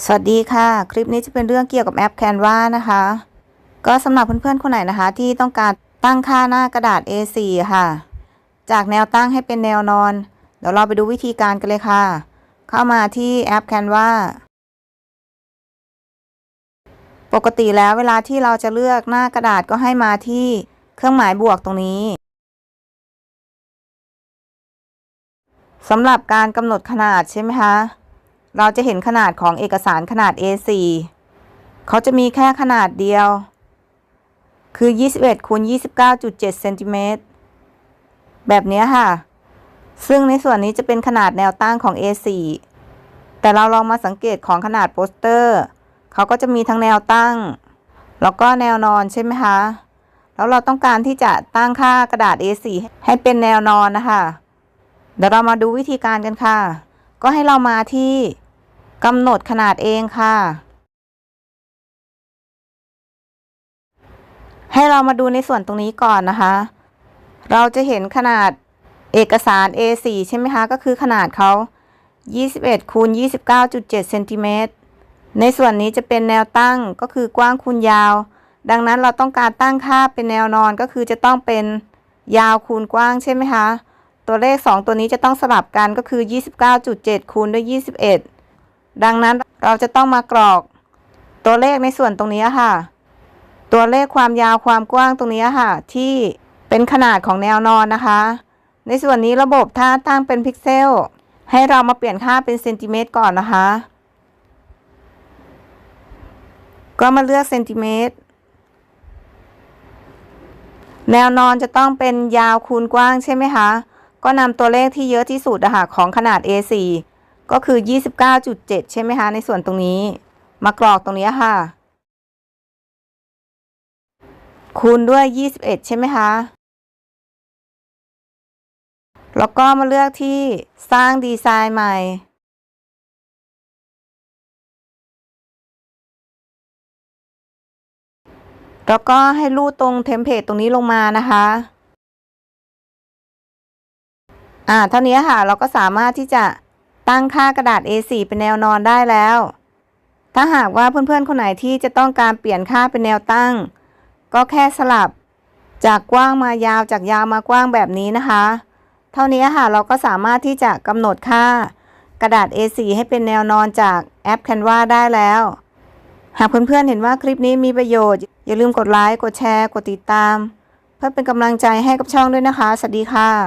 สวัสดีค่ะ คลิปนี้จะเป็นเรื่องเกี่ยวกับแอป Canva นะคะ ก็สำหรับเพื่อนๆคนไหนนะคะ ที่ต้องการตั้งค่าหน้ากระดาษ A4 ค่ะ จากแนวตั้งให้เป็นแนวนอน เดี๋ยวเราไปดูวิธีการกันเลยค่ะ เข้ามาที่แอป Canva ปกติแล้วเวลาที่เราจะเลือกหน้ากระดาษก็ให้มาที่เครื่องหมายบวกตรงนี้สำหรับการกำหนดขนาดใช่ไหมคะ เราจะเห็นขนาดของเอกสารขนาด A4 เขาจะมีแค่ขนาดเดียว คือ 21คูณ29.7เซนติเมตรแบบนี้ค่ะ ซึ่งในส่วนนี้จะเป็นขนาดแนวตั้งของ A4 แต่เราลองมาสังเกตของขนาดโปสเตอร์ เขาก็จะมีทั้งแนวตั้ง แล้วก็แนวนอนใช่ไหมคะ แล้วเราต้องการที่จะตั้งค่ากระดาษ A4 ให้เป็นแนวนอนนะคะ เดี๋ยวเรามาดูวิธีการกันค่ะ ก็ให้เรามาที่ กำหนดขนาดเองค่ะ ให้เรามาดูในส่วนตรงนี้ก่อนนะคะ เราจะเห็นขนาดเอกสาร A4 ใช่ไหมคะ ก็คือขนาดเขา21คูณ29.7เซนติเมตรในส่วนนี้จะเป็นแนวตั้งก็คือกว้างคูณยาว ดังนั้นเราต้องการตั้งค่าเป็นแนวนอนก็คือจะต้องเป็นยาวคูณกว้างใช่ไหมคะ ตัวเลข 2 ตัวนี้จะต้องสลับกันก็คือ 29.7 คูณด้วย 21 ดังนั้นเราจะต้องมากรอก ตัวเลขในส่วนตรงนี้ค่ะ ตัวเลขความยาวความกว้างตรงนี้ค่ะ ที่เป็นขนาดของแนวนอนนะคะ ในส่วนนี้ระบบถ้าตั้งเป็นพิกเซล ให้เรามาเปลี่ยนค่าเป็นเซนติเมตรก่อนนะคะ ก็มาเลือกเซนติเมตรแนวนอนจะต้องเป็นยาวคูณกว้างใช่ไหมคะ ก็นำตัวเลขที่เยอะที่สุดอะค่ะของขนาด A4 ก็คือ 29.7 ใช่ไหมคะในส่วนตรงนี้ มากรอกตรงนี้ค่ะ คูณด้วย 21 ใช่ไหมคะ แล้วก็มาเลือกที่สร้างดีไซน์ใหม่ แล้วก็ให้รูดตรงเทมเพลตตรงนี้ลงมานะคะอ่าเท่านี้ค่ะเราก็สามารถที่จะ ตั้งค่ากระดาษ A4 เป็นแนวนอนได้แล้ว ถ้าหากว่าเพื่อนๆคนไหนที่จะต้องการเปลี่ยนค่าเป็นแนวตั้ง ก็แค่สลับ จากกว้างมายาวจากยาวมากว้างแบบนี้นะคะ เท่านี้ค่ะเราก็สามารถที่จะกำหนดค่ากระดาษ A4 ให้เป็นแนวนอนจากแอป Canva ได้แล้ว หากเพื่อนๆเห็นว่าคลิปนี้มีประโยชน์ อย่าลืมกดไลค์กดแชร์ กดติดตาม เพื่อเป็นกำลังใจให้กับช่องด้วยนะคะ สวัสดีค่ะ